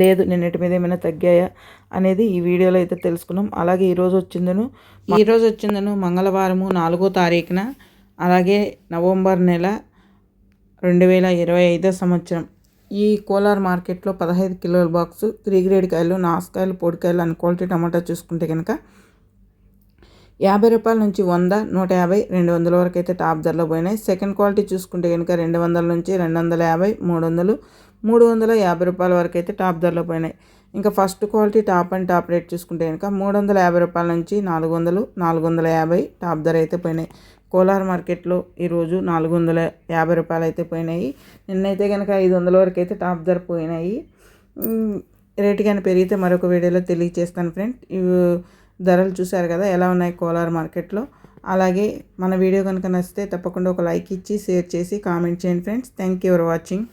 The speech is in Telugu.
లేదు నిన్నటి మీద ఏమైనా తగ్గాయా అనేది ఈ వీడియోలో అయితే తెలుసుకున్నాం. అలాగే ఈరోజు వచ్చిందను ఈరోజు వచ్చిందను మంగళవారము నాలుగో తారీఖున అలాగే నవంబర్ నెల రెండు వేల ఇరవై ఐదో సంవత్సరం. ఈ కోలార్ మార్కెట్లో పదహైదు కిలోల బాక్సు త్రీ గ్రేడ్ కాయలు నాసుకాయలు పొడికాయలు అని క్వాలిటీ టమాటా చూసుకుంటే కనుక యాభై రూపాయల నుంచి వంద నూట యాభై రెండు వందల వరకు అయితే టాప్ ధరలో పోయినాయి. సెకండ్ క్వాలిటీ చూసుకుంటే కనుక రెండు వందల నుంచి రెండు వందల యాభై మూడు వందలు మూడు వందల యాభై రూపాయల వరకు అయితే టాప్ ధరలో పోయినాయి. ఇంకా first quality top and top rate చూసుకుంటే కనుక మూడు వందల యాభై రూపాయల నుంచి నాలుగు వందలు నాలుగు వందల యాభై టాప్ ధర అయితే పోయినాయి. కోలార్ మార్కెట్లో ఈరోజు నాలుగు వందల యాభై రూపాయలు అయితే పోయినాయి. నిన్నైతే కనుక ఐదు వందల వరకు అయితే టాప్ ధర పోయినాయి. రేటు కానీ పెరిగితే మరొక వీడియోలో తెలియజేస్తాను ఫ్రెండ్. ఇవి ధరలు చూశారు కదా ఎలా ఉన్నాయి కోలార్ మార్కెట్లో? అలాగే మన వీడియో కనుక నచ్చితే తప్పకుండా ఒక లైక్ ఇచ్చి షేర్ చేసి కామెంట్ చేయండి friends. Thank you for watching.